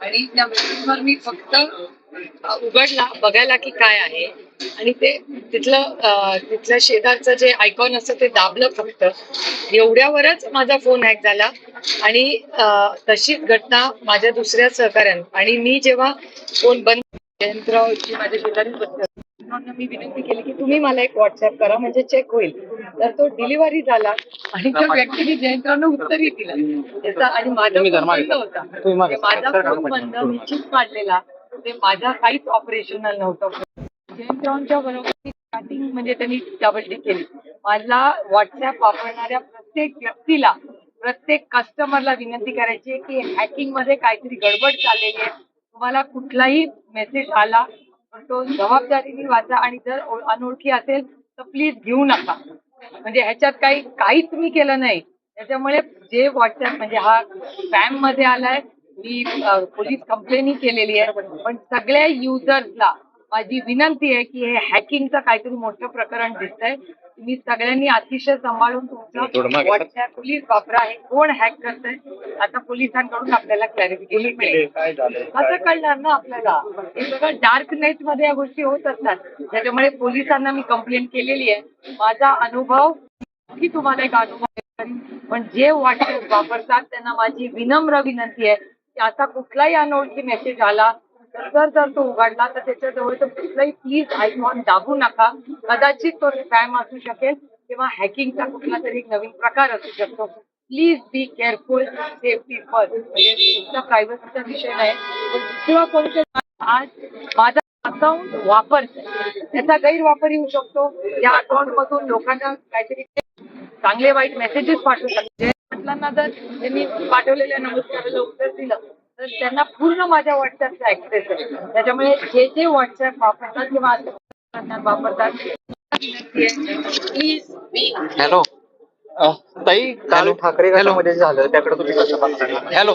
आणि त्या मेसेजवर मी फक्त उघडला बघायला की काय आहे. आणि ते तिथलं तिथल्या तिथलं शेजारचं जे आयकॉन असतं ते दाबलं फक्त. एवढ्यावरच माझा फोन हॅक झाला. आणि तशीच घटना माझ्या दुसऱ्या सहकाऱ्यानं. आणि मी जेव्हा फोन बंद जयंतरावची माझ्या शेजारी त्यांना मी विनंती केली की तुम्ही मला एक व्हॉट्सअप करा म्हणजे चेक होईल. तर तो डिलिव्हरी झाला आणि त्या व्यक्तीने जयंतरावनं उत्तरही दिलं. त्याचा आणि माझा. बंद होता. माझा फोन बंद मी चीप काढलेला ते माझा काहीच ऑपरेशनल नव्हतं. जयंतरावांच्या बरोबर स्टार्टिंग म्हणजे त्यांनी डबल टिक केली. मला व्हॉट्सअप वापरणाऱ्या प्रत्येक व्यक्तीला प्रत्येक कस्टमरला विनंती करायची की हॅकिंगमध्ये काहीतरी गडबड चाललेली आहे. तुम्हाला कुठलाही मेसेज आला तो जबाबदारीने वाचा आणि जर अनोळखी असेल तर प्लीज घेऊ नका. म्हणजे ह्याच्यात काही काहीच मी केलं नाही. त्याच्यामुळे जे व्हॉट्सअप म्हणजे हा स्पॅममध्ये आलाय मी पोलीस कंप्लेनही केलेली आहे. पण सगळ्या युजर्सला माझी विनंती आहे की हे हॅकिंगचं काहीतरी मोठं प्रकरण दिसतंय. तुम्ही सगळ्यांनी अतिशय सांभाळून तुमचं. व्हॉट्सअप प्लीज वापरा. हे कोण हॅक करतंय? आता पोलिसांकडून आपल्याला क्लॅरिफिकेशन मिळेल. काय झालं असं कळणार ना आपल्याला? हे सगळं डार्क नेटमध्ये या गोष्टी होत असतात. त्याच्यामुळे पोलिसांना मी कंप्लेंट केलेली आहे. माझा अनुभव की तुम्हाला एक अनुभव. पण जे व्हॉट्सअप वापरतात त्यांना माझी विनम्र विनंती आहे की असा कुठलाही अनोळखी मेसेज आला जर जर तो उघडला तर त्याच्याजवळ तर कुठलाही प्लीज आयकॉन दाबू नका. कदाचित तो स्पॅम असू शकेल किंवा हॅकिंगचा कुठला तरी नवीन प्रकार असू शकतो. Please be careful safety first म्हणजे तुमचा प्रायव्हसीचा विषय नाही. पण दुसरा कोणते आज माझा अकाउंट वापर त्याचा गैरवापर येऊ शकतो. या अकाउंट मधून लोकांना काहीतरी चांगले वाईट मेसेजेस पाठवू शकतो म्हटलांना जर त्यांनी पाठवलेल्या नमस्काराला उत्तर दिलं तर त्यांना पूर्ण माझ्या व्हॉट्सअपचा ऍक्सेस आहे. त्याच्यामुळे जे जे व्हॉट्सअप वापरतात किंवा वापरतात प्लीज बी हॅलो ताई काल ठाकरे हॅलो गटामध्ये झालं त्याकडे तुम्ही कसं बघता हॅलो